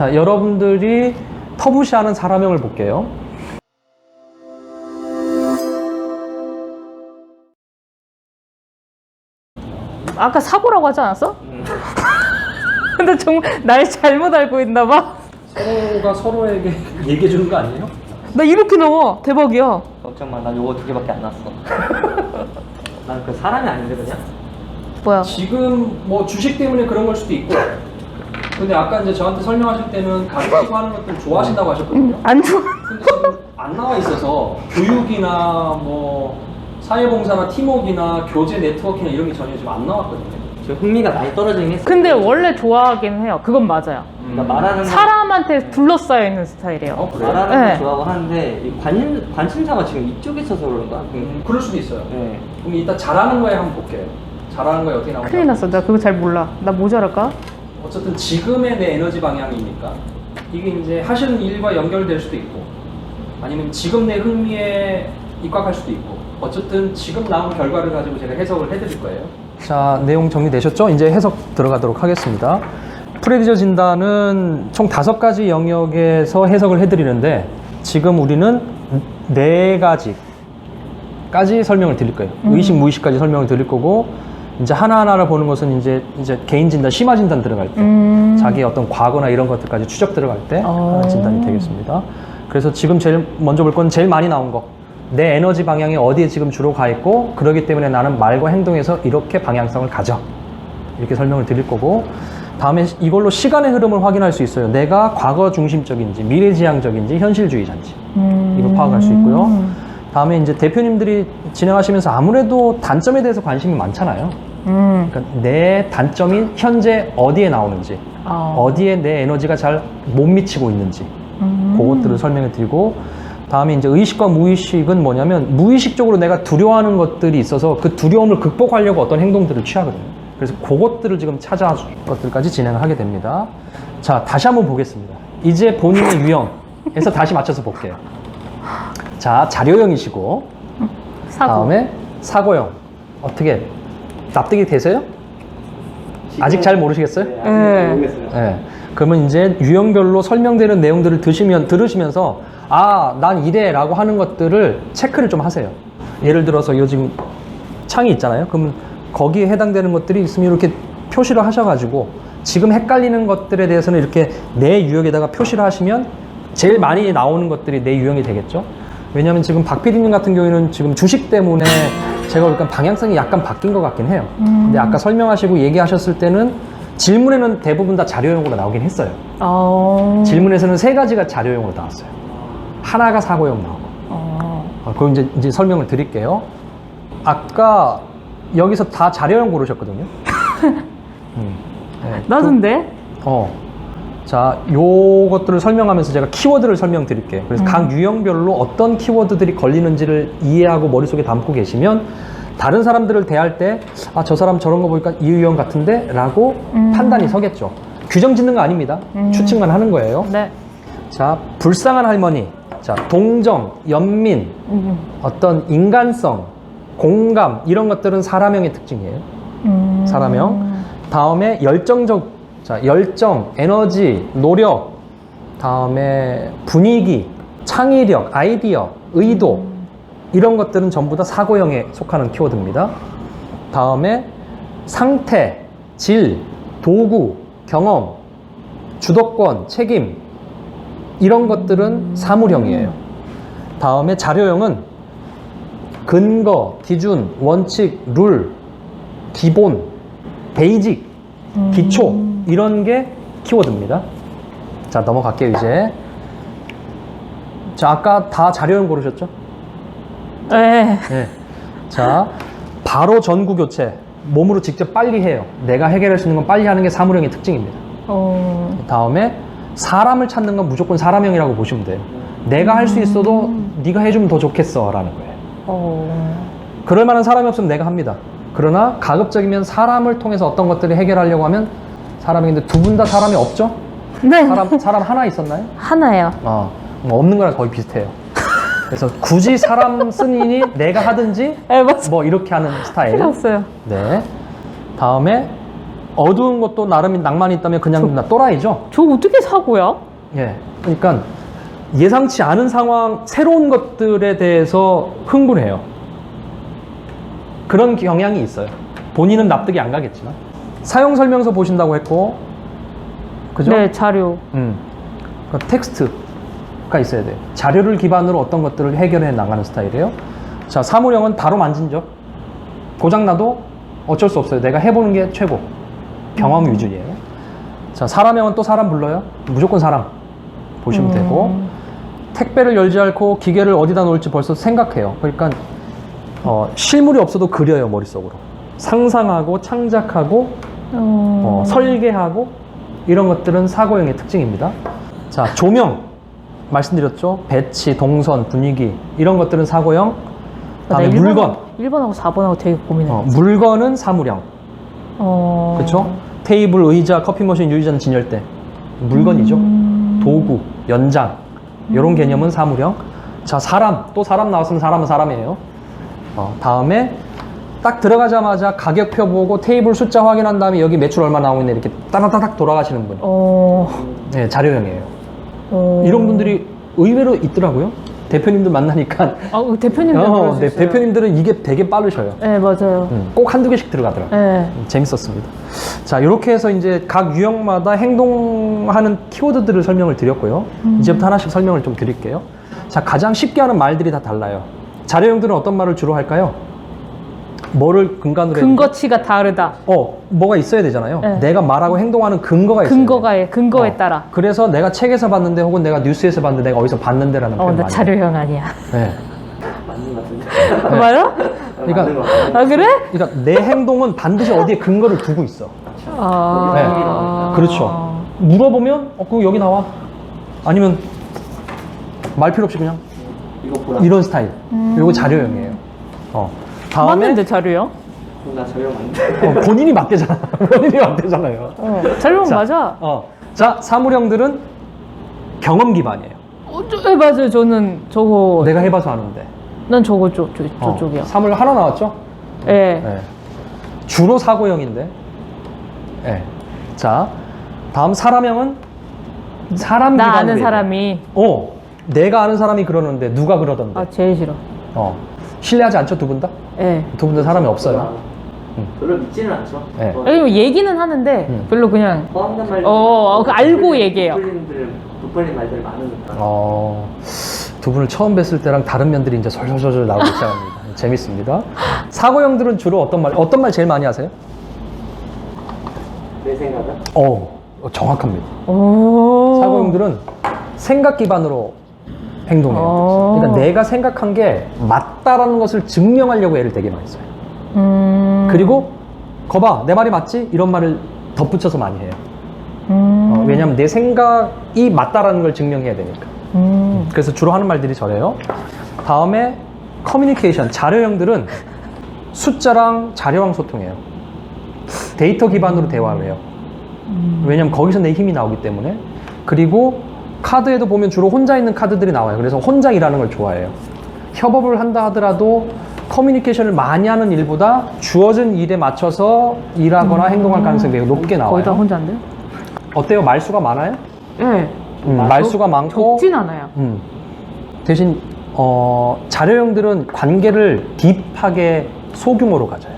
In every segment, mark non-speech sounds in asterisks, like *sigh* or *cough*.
자, 여러분들이 터부시하는 사람형을 볼게요. 아까 사고라고 하지 않았어? *laughs* 근데 정말 날 잘못 알고 있나 봐. 서로가 서로에게 얘기해 주는 거 아니에요? 나 이렇게 나와. 대박이야. 걱정 마, 난 요거 두 개밖에 안 났어. *laughs* 난 그 사람이 아닌데 그냥. 뭐야? 지금 뭐 주식 때문에 그런 걸 수도 있고. 근데 아까 이제 저한테 설명하실 때는 가르치고 하는 것들 좋아하신다고 하셨거든요. 안 좋아. 근데 지금 안 나와 있어서 교육이나 뭐 사회봉사나 팀워크나 교제 네트워크나 이런 게 전혀 지금 안 나왔거든요. 저 흥미가 많이 떨어지긴 했어. 근데 원래 좋아하긴 해요. 그건 맞아요. 그러니까 말하는 거, 사람한테 둘러싸여 있는 스타일이에요. 어, 그래요? 말하는 네. 거 좋아하고 하는데 이 관, 관심사가 지금 이쪽에 있어서 그런가? 그- 음, 그럴 수도 있어요. 네. 그럼 이따 잘하는 거에 한번 볼게요. 잘하는 거에 어떻게 나오는지. 큰일 났어. 나 그거 잘 몰라. 나 모자랄까? 어쨌든 지금의 내 에너지 방향이니까 이게 이제 하시는 일과 연결될 수도 있고 아니면 지금 내 흥미에 입각할 수도 있고 어쨌든 지금 나온 결과를 가지고 제가 해석을 해드릴 거예요. 자 내용 정리되셨죠? 이제 해석 들어가도록 하겠습니다. 프레디저 진단은 총 다섯 가지 영역에서 해석을 해드리는데 지금 우리는 네 가지까지 설명을 드릴 거예요. 의식, 무의식까지 설명을 드릴 거고 이제 하나하나를 보는 것은 이제 이제 개인 진단, 심화 진단 들어갈 때 음. 자기의 어떤 과거나 이런 것들까지 추적 들어갈 때 어. 하는 진단이 되겠습니다. 그래서 지금 제일 먼저 볼 건 제일 많이 나온 거. 내 에너지 방향이 어디에 지금 주로 가 있고 그러기 때문에 나는 말과 행동에서 이렇게 방향성을 가져. 이렇게 설명을 드릴 거고 다음에 이걸로 시간의 흐름을 확인할 수 있어요. 내가 과거 중심적인지 미래지향적인지 현실주의자인지 음. 이걸 파악할 수 있고요. 다음에 이제 대표님들이 진행하시면서 아무래도 단점에 대해서 관심이 많잖아요. 음. 그러니까 내 단점이 현재 어디에 나오는지 아. 어디에 내 에너지가 잘 못 미치고 있는지 음. 그것들을 설명해 드리고 다음에 이제 의식과 무의식은 뭐냐면 무의식적으로 내가 두려워하는 것들이 있어서 그 두려움을 극복하려고 어떤 행동들을 취하거든요. 그래서 그것들을 지금 찾아 것들까지 진행을 하게 됩니다. 자, 다시 한번 보겠습니다. 이제 본인의 유형에서 다시 맞춰서 볼게요. 자, 자료형이시고 사고. 다음에 사고형. 어떻게 납득이 되세요? 아직 잘 모르시겠어요? 네, 아직 네. 모르겠어요. 예. 그러면 이제 유형별로 설명되는 내용들을 드시면, 들으시면서, 아, 난 이래라고 하는 것들을 체크를 좀 하세요. 예를 들어서 요 지금 창이 있잖아요. 그러면 거기에 해당되는 것들이 있으면 이렇게 표시를 하셔가지고, 지금 헷갈리는 것들에 대해서는 이렇게 내 유형에다가 표시를 하시면 제일 많이 나오는 것들이 내 유형이 되겠죠. 왜냐하면 지금 박 PD님 같은 경우에는 지금 주식 때문에 제가 보니까 방향성이 약간 바뀐 것 같긴 해요. 근데 아까 설명하시고 얘기하셨을 때는 질문에는 대부분 다 자료용으로 나오긴 했어요. 어. 질문에서는 세 가지가 자료용으로 나왔어요. 하나가 사고용 나오고. 어. 어, 그럼 이제, 이제 설명을 드릴게요. 아까 여기서 다 자료용 고르셨거든요. *laughs* 음, 네. 나던데? 어. 자, 요것들을 설명하면서 제가 키워드를 설명드릴게요. 그래서 각 유형별로 어떤 키워드들이 걸리는지를 이해하고 머릿속에 담고 계시면 다른 사람들을 대할 때, 아, 저 사람 저런 거 보니까 이 유형 같은데? 라고 음. 판단이 서겠죠. 규정 짓는 거 아닙니다. 음. 추측만 하는 거예요. 네. 자, 불쌍한 할머니. 자, 동정, 연민, 음. 어떤 인간성, 공감, 이런 것들은 사람형의 특징이에요. 음. 사람형. 다음에 열정적, 자, 열정, 에너지, 노력, 다음에 분위기, 창의력, 아이디어, 의도, 이런 것들은 전부 다 사고형에 속하는 키워드입니다. 다음에 상태, 질, 도구, 경험, 주도권, 책임, 이런 것들은 사물형이에요. 다음에 자료형은 근거, 기준, 원칙, 룰, 기본, 베이직, 기초 이런 게 키워드입니다. 자 넘어갈게요 이제. 자 아까 다 자료형 고르셨죠? 네. 네. 자 바로 전구 교체 몸으로 직접 빨리 해요. 내가 해결할 수 있는 건 빨리 하는 게 사물형의 특징입니다. 어. 다음에 사람을 찾는 건 무조건 사람형이라고 보시면 돼요. 내가 할 수 있어도 네가 해주면 더 좋겠어라는 거예요. 어. 그럴 만한 사람이 없으면 내가 합니다. 그러나 가급적이면 사람을 통해서 어떤 것들을 해결하려고 하면 사람인데 두 분 다 사람이 없죠? 네. 사람 사람 하나 있었나요? 하나예요. 어, 뭐 없는 거랑 거의 비슷해요. 그래서 굳이 사람 쓴이니 내가 하든지 네, 맞아. 뭐 이렇게 하는 스타일. 틀렸어요. 네. 다음에 어두운 것도 나름 낭만이 있다면 그냥 나 또라이죠. 저 어떻게 사고야? 예. 그러니까 예상치 않은 상황, 새로운 것들에 대해서 흥분해요. 그런 경향이 있어요. 본인은 납득이 안 가겠지만. 사용 설명서 보신다고 했고, 그죠? 네, 자료. 음. 그러니까 텍스트가 있어야 돼요. 자료를 기반으로 어떤 것들을 해결해 나가는 스타일이에요. 자, 사무령은 바로 만진죠. 고장나도 어쩔 수 없어요. 내가 해보는 게 최고. 경험 음. 위주예요. 자, 사람형은 또 사람 불러요. 무조건 사람 보시면 음. 되고. 택배를 열지 않고 기계를 어디다 놓을지 벌써 생각해요. 그러니까 어, 실물이 없어도 그려요 머릿속으로. 상상하고 창작하고 어, 어, 설계하고 이런 것들은 사고형의 특징입니다. 자, 조명 말씀드렸죠. 배치, 동선, 분위기 이런 것들은 사고형. 다음에 나 일본- 물건. 1번하고 4번하고 되게 고민해. 어, 물건은 사무령. 어... 그렇죠? 테이블, 의자, 커피 머신, 유리잔, 진열대. 물건이죠. 음. 도구, 연장. 이런 개념은 사무령. 자, 사람. 또 사람 나왔으면 사람은 사람이에요. 어, 다음에 딱 들어가자마자 가격표 보고 테이블 숫자 확인한 다음에 여기 매출 얼마 나오고 있네 이렇게 따닥따닥 돌아가시는 분. 어... 네, 자료형이에요. 어... 이런 분들이 의외로 있더라고요. 대표님들 만나니까. 아, 어, 대표님들 어, 네. 대표님들은 이게 되게 빠르셔요. 네, 맞아요. 음, 꼭 한두 개씩 들어가더라고요. 네. 음, 재밌었습니다. 자, 이렇게 해서 이제 각 유형마다 행동하는 키워드들을 설명을 드렸고요. 이제부터 하나씩 설명을 좀 드릴게요. 자, 가장 쉽게 하는 말들이 다 달라요. 자료형들은 어떤 말을 주로 할까요? 뭐를 근간으로 해야? 근거치가 다르다. 어, 뭐가 있어야 되잖아요. 네. 내가 말하고 행동하는 근거가 있어요. 근거가 근거에 어, 따라. 그래서 내가 책에서 봤는데 혹은 내가 뉴스에서 봤는데 내가 어디서 봤는데라는 어, 표현 나 많이 자료형 아니야. 네. 맞는 것 같은데. 맞아? 그러니까- 맞는 것 같은데. 아 그래? 그러니까 내 행동은 반드시 어디에 근거를 두고 있어. 아. 네. 그렇죠. 물어보면 어, 그거 여기 나와. 아니면 말 필요 없이 그냥 이거 보라. 이런 스타일. 음. 이거 자료형이에요. 어. 다음에 맞는데? 그럼 나 저형 맞는데. 어, 본인이 맞대잖아. *laughs* 본인이 맞대잖아요. 어, 자료형 자, 맞아. 어. 자, 사무령들은 경험 기반이에요. 어, 저, 네, 맞아요. 저는 저거. 내가 해봐서 아는데. 난 저거 저, 저, 어, 저쪽이야. 사물 하나 나왔죠? 예. 네. 주로 사고형인데. 네. 자, 다음 사람형은 사람 나 기반으로 아는 얘기해요. 사람이. 어, 내가 아는 사람이 그러는데 누가 그러던데. 아, 제일 싫어. 어, 신뢰하지 않죠 두 분 다? 예. 두 분 다 사람이 없어요. 음. 별로 믿지는 않죠. 네. 어, 아니, 뭐 얘기는 하는데 음. 별로 그냥 말. 어, 어, 그 알고 얘기해요. 부풀린들 부풀린 말들이 많으니까. 어, 두 분을 처음 뵀을 때랑 다른 면들이 이제 솔솔솔 나오기 시작합니다. 재밌습니다. 사고형들은 주로 어떤 말, 어떤 말 제일 많이 하세요? 내 생각은. 어, 정확합니다. 오. 사고형들은 생각 기반으로 행동해요. 어. 그러니까 내가 생각한 게 맞다라는 것을 증명하려고 애를 되게 많이 써요. 음. 그리고 거봐 내 말이 맞지? 이런 말을 덧붙여서 많이 해요. 음. 어, 왜냐하면 내 생각이 맞다라는 걸 증명해야 되니까. 음. 그래서 주로 하는 말들이 저래요. 다음에 커뮤니케이션 자료형들은 숫자랑 자료랑 소통해요. 데이터 기반으로 대화를 해요. 음. 왜냐면 거기서 내 힘이 나오기 때문에. 그리고 카드에도 보면 주로 혼자 있는 카드들이 나와요. 그래서 혼자 일하는 걸 좋아해요. 협업을 한다 하더라도 커뮤니케이션을 많이 하는 일보다 주어진 일에 맞춰서 일하거나 행동할 가능성이 매우 높게 나와요. 음. 거의 다 혼자인데요? 어때요? 말수가 많아요? 예. 음, 말수가 많고 적진 않아요. 음. 대신 어, 자료형들은 관계를 딥하게 소규모로 가져요.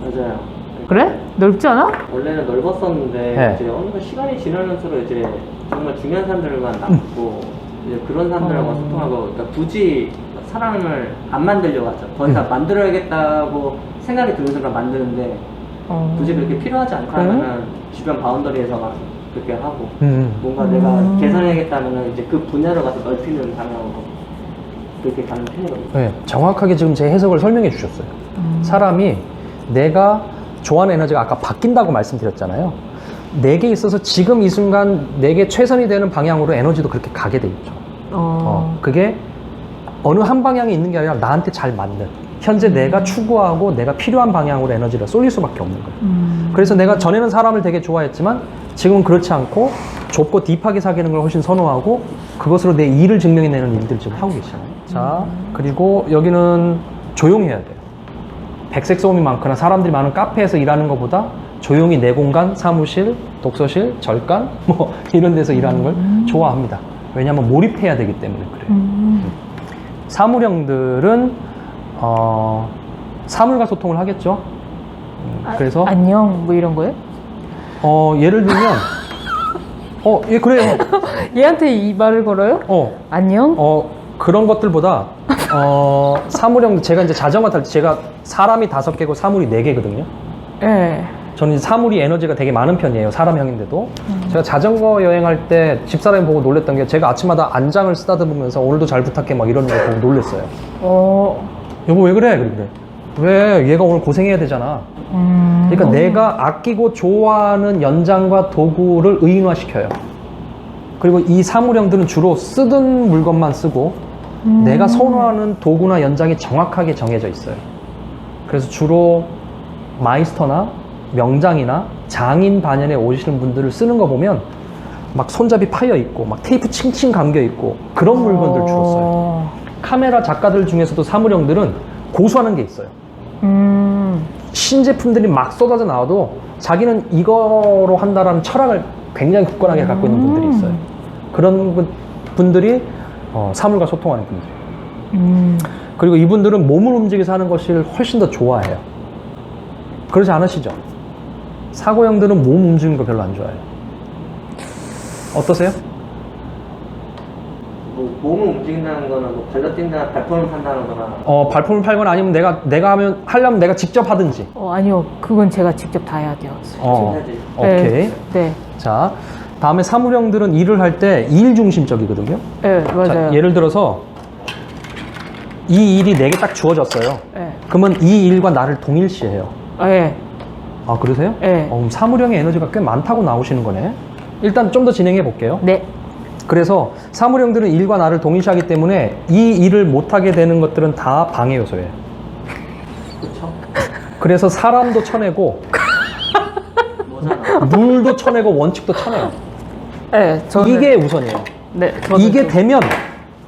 맞아요. 그래? 넓지 않아? 원래는 넓었었는데 네. 이제 어느 시간이 지나면서 이제 정말 중요한 사람들만 남고 이제 그런 사람들하고 어. 소통하고 그러니까 굳이 사람을 안 만들려고 하죠. 더 이상 음. 만들어야겠다고 생각이 드는 순간 만드는데 어. 굳이 그렇게 필요하지 않다 그래? 하면은 주변 바운더리에서만 그렇게 하고 음. 뭔가 음. 내가 개선해야겠다면은 이제 그 분야로 가서 넓히는 방향으로 그렇게 가는 편이거든요. 네, 정확하게 지금 제 해석을 설명해 주셨어요. 음. 사람이 내가 좋아하는 에너지가 아까 바뀐다고 말씀드렸잖아요. 내게 있어서 지금 이 순간 내게 최선이 되는 방향으로 에너지도 그렇게 가게 돼 있죠. 어. 어, 그게 어느 한 방향에 있는 게 아니라 나한테 잘 맞는 현재 내가 추구하고 내가 필요한 방향으로 에너지를 쏠릴 수밖에 없는 거예요. 음. 그래서 내가 전에는 사람을 되게 좋아했지만 지금은 그렇지 않고 좁고 딥하게 사귀는 걸 훨씬 선호하고 그것으로 내 일을 증명해내는 일들을 지금 하고 계시잖아요. 자, 그리고 여기는 조용해야 돼요. 백색 소음이 많거나 사람들이 많은 카페에서 일하는 것보다 조용히 내 공간, 사무실, 독서실, 절간 *laughs* 뭐 이런 데서 일하는 걸 좋아합니다. 왜냐하면 몰입해야 되기 때문에 그래요. 음. 사무령들은 어, 사물과 소통을 하겠죠. 음, 그래서 안녕 뭐 이런 거예요? 어, 예를 들면 어, 예 그래요. *laughs* 얘한테 이 말을 걸어요? 어, 안녕? 어 그런 것들보다 어, 사물형 제가 이제 자전거 탈 때 제가 사람이 다섯 개고 사물이 네 개거든요. 예. 저는 사물이 에너지가 되게 많은 편이에요. 사람형인데도. 제가 자전거 여행할 때 집사람이 보고 놀랬던 게 제가 아침마다 안장을 쓰다듬으면서 오늘도 잘 부탁해 막 이러는 거 보고 놀랬어요. 어. 여보 왜 그래? 그래. 왜 얘가 오늘 고생해야 되잖아. 음. 그러니까 내가 아끼고 좋아하는 연장과 도구를 의인화시켜요. 그리고 이 사물형들은 주로 쓰던 물건만 쓰고 음. 내가 선호하는 도구나 연장이 정확하게 정해져 있어요. 그래서 주로 마이스터나 명장이나 장인 반연에 오시는 분들을 쓰는 거 보면 막 손잡이 파여 있고 막 테이프 칭칭 감겨 있고 그런 물건들 주로 써요. 어. 카메라 작가들 중에서도 사물형들은 고수하는 게 있어요. 음. 신제품들이 막 쏟아져 나와도 자기는 이거로 한다라는 철학을 굉장히 굳건하게 갖고 있는 분들이 있어요. 그런 분- 분들이 어, 사물과 소통하는 분들. 음. 그리고 이분들은 몸을 움직여서 하는 것을 훨씬 더 좋아해요. 그러지 않으시죠? 사고형들은 몸 움직이는 거 별로 안 좋아해요. 어떠세요? 뭐 몸을 움직인다는 거는 뭐 발로 뛴다나 발품을 판다는 거나 어, 발품을 팔거나 아니면 내가, 내가 하면, 하려면 내가 직접 하든지. 어, 아니요. 그건 제가 직접 다 해야 돼요. 어, 해야지. 오케이. 네. 네. 자, 다음에 사무형들은 일을 할 때 일 중심적이거든요. 네, 맞아요. 자, 예를 들어서 이 일이 내게 딱 주어졌어요. 네. 그러면 이 일과 나를 동일시해요. 아, 예. 아, 그러세요? 네. 어, 그럼 사무령의 에너지가 꽤 많다고 나오시는 거네. 일단 좀 더 진행해 볼게요. 네. 그래서 사무령들은 일과 나를 동일시하기 때문에 이 일을 못하게 되는 것들은 다 방해 요소예요. 그쵸? 그래서 사람도 쳐내고 물도 쳐내고 원칙도 쳐내요. 네, 저는 이게 우선이에요. 네, 저는 이게 좀- 되면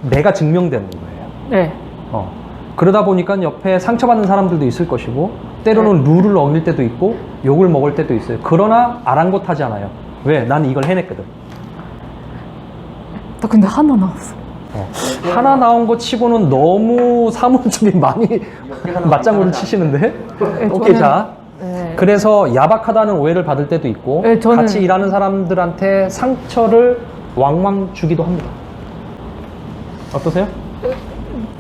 내가 증명되는 거예요. 네. 어. 그러다 보니까 옆에 상처받는 사람들도 있을 것이고 때로는 룰을 어길 때도 있고 욕을 먹을 때도 있어요. 그러나 아랑곳하지 않아요. 왜? 나는 이걸 해냈거든. 나 근데 하나 나왔어. 어. 하나 나온 거 치고는 너무 사무적인 많이 맞장구를 치시는데? 네, 오케이, 저는- 자. 네. 그래서 야박하다는 오해를 받을 때도 있고 네, 저는- 같이 일하는 사람들한테 상처를 왕왕 주기도 합니다. 어떠세요?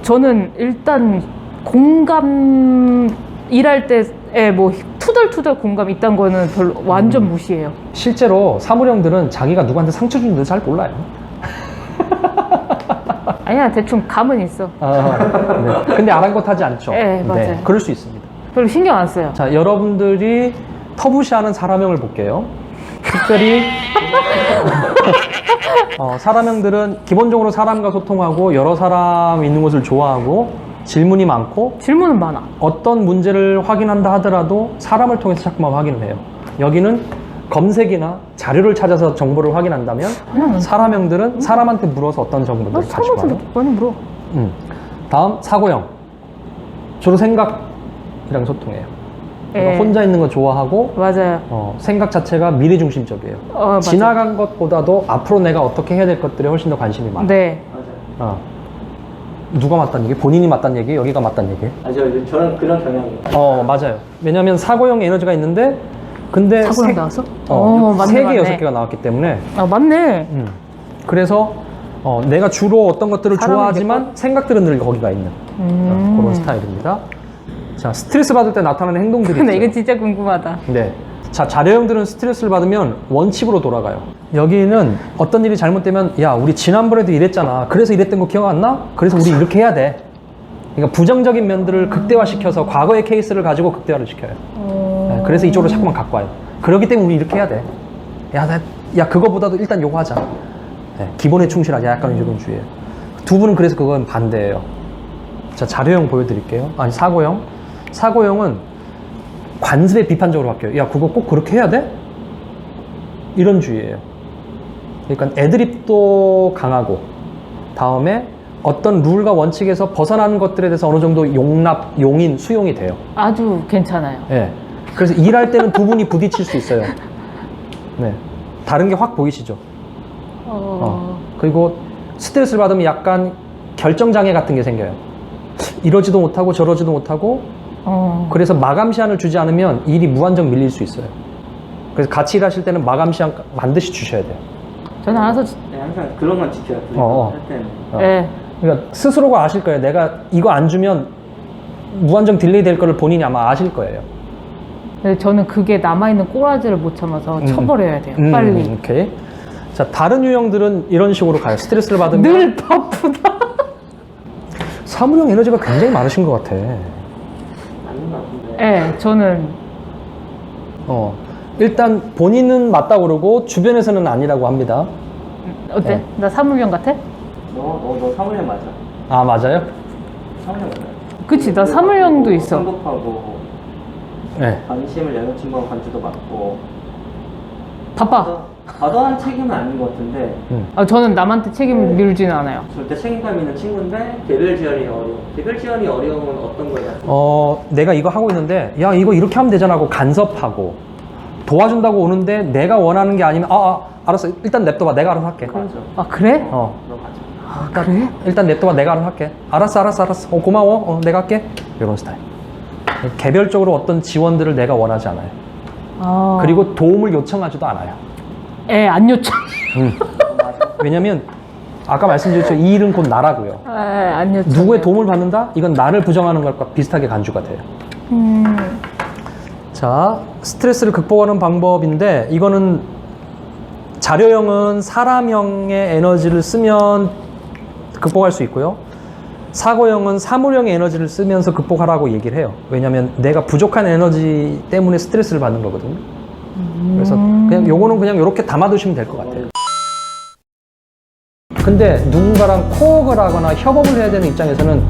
저는 일단 공감 일할 때에 뭐 투덜투덜 공감 있단 거는 별로 완전 음. 무시해요. 실제로 사무령들은 자기가 누구한테 상처 주는지 잘 몰라요. *laughs* 아니야 대충 감은 있어. 아, 네. 근데 아랑곳하지 않죠. 네, 맞아요. 그럴 수 있습니다. 별로 신경 안 써요. 자, 여러분들이 터부시하는 사람형을 볼게요. 특별히 *laughs* *laughs* 어, 사람형들은 기본적으로 사람과 소통하고 여러 사람 있는 곳을 좋아하고 질문이 많고 질문은 많아. 어떤 문제를 확인한다 하더라도 사람을 통해서 자꾸만 확인을 해요. 여기는 검색이나 자료를 찾아서 정보를 확인한다면 음. 사람형들은 사람한테 물어서 어떤 나 정보들을 가지고 사람한테 와요. 많이 물어. 음. 다음 사고형 주로 생각이랑 소통해요. 그러니까 예. 혼자 있는 거 좋아하고 맞아요. 어, 생각 자체가 미래 중심적이에요. 어, 맞아요. 지나간 것보다도 앞으로 내가 어떻게 해야 될 것들에 훨씬 더 관심이 많아요. 네. 맞아요 어. 누가 맞단 얘기? 본인이 맞단 얘기? 여기가 맞단 얘기? 아, 저, 저는 그런 경향이에요 어 맞아요. 왜냐하면 사고형 에너지가 있는데 근데 사고형 세- 나왔어? 어, 어, 맞네, 세 개, 맞네. 여섯 개가 나왔기 때문에 아 맞네. 음. 그래서 어, 내가 주로 어떤 것들을 좋아하지만 생각들은 늘 거기가 있는 음. 어, 그런 스타일입니다. 자 스트레스 받을 때 나타나는 행동들이 근데 있어요. 이거 진짜 궁금하다. 네. 자, 자료형들은 스트레스를 받으면 원칙으로 돌아가요. 여기는 어떤 일이 잘못되면, 야, 우리 지난번에도 이랬잖아. 그래서 이랬던 거 기억 안 나? 그래서 우리 이렇게 해야 돼. 그러니까 부정적인 면들을 극대화시켜서 과거의 케이스를 가지고 극대화를 시켜요. 어... 네, 그래서 이쪽으로 자꾸만 갖고 와요. 그렇기 때문에 우리 이렇게 해야 돼. 야, 나, 야 그거보다도 일단 요거 하자. 네, 기본에 충실하자. 약간 이런 주의예요. 두 분은 그래서 그건 반대예요. 자, 자료형 보여드릴게요. 아니, 사고형. 사고형은 관습에 비판적으로 바뀌어요. 야, 그거 꼭 그렇게 해야 돼? 이런 주의예요. 그러니까 애드립도 강하고, 다음에 어떤 룰과 원칙에서 벗어나는 것들에 대해서 어느 정도 용납, 용인, 수용이 돼요. 아주 괜찮아요. 예. 그래서 일할 때는 두 분이 부딪힐 수 있어요. 네. 다른 게 확 보이시죠? 어. 어. 그리고 스트레스를 받으면 약간 결정장애 같은 게 생겨요. 이러지도 못하고 저러지도 못하고 어. 그래서 마감 시한을 주지 않으면 일이 무한정 밀릴 수 있어요. 그래서 같이 일하실 때는 마감 시한 반드시 주셔야 돼요. 저는 알아서 지- 네, 항상 그런 건 지켜요. 어, 어. 할 때는. 어. 예. 그러니까 스스로가 아실 거예요. 내가 이거 안 주면 무한정 딜레이 될 거를 본인이 아마 아실 거예요. 근데 저는 그게 남아있는 꼬라지를 못 참아서 음. 쳐버려야 돼요. 음, 빨리. 오케이. 자, 다른 유형들은 이런 식으로 가요. 스트레스를 받으면 늘 바쁘다. 사무용 에너지가 굉장히 많으신 것 같아. 예, 저는 어. 일단 본인은 맞다고 그러고 주변에서는 아니라고 합니다. 어때? 네. 나 사무병 같아? 너, 너, 너 사무용 맞아. 아, 맞아요? 사무용 맞아. 그치, 나 사무용도 있어. 성급하고 네. 관심을 여자친구가 관주도 받고 바빠. 과도한 책임은 아닌 것 같은데 음. 아, 저는 남한테 책임 밀지는 않아요. 절대 책임감 있는 친구인데 개별 지원이 어려워. 개별 지원이 어려움은 어떤 거냐? 어, 내가 이거 하고 있는데, 야, 이거 이렇게 하면 되잖아 하고 간섭하고, 도와준다고 오는데, 내가 원하는 게 아니면, 아, 아 알았어. 일단 냅둬봐. 내가 알아서 할게. 맞아. 아, 그래? 어. 너 맞아. 아, 그래? 일단 냅둬봐. 내가 알아서 할게. 알았어, 알았어, 알았어. 어, 고마워. 어, 내가 할게. 이런 스타일. 개별적으로 어떤 지원들을 내가 원하지 않아요. 아. 그리고 도움을 요청하지도 않아요. 애안 요청. 음. 왜냐면, 아까 말씀드렸죠. 이 일은 곧 나라고요. 에, 안 요청. 누구의 도움을 받는다? 이건 나를 부정하는 것과 비슷하게 간주가 돼요. 음. 자, 스트레스를 극복하는 방법인데 이거는 자료형은 사람형의 에너지를 쓰면 극복할 수 있고요. 사고형은 사물형의 에너지를 쓰면서 극복하라고 얘기를 해요. 왜냐하면 내가 부족한 에너지 때문에 스트레스를 받는 거거든요. 그래서 그냥 요거는 그냥 이렇게 담아두시면 될 것 같아요. 근데 누군가랑 코어를 하거나 협업을 해야 되는 입장에서는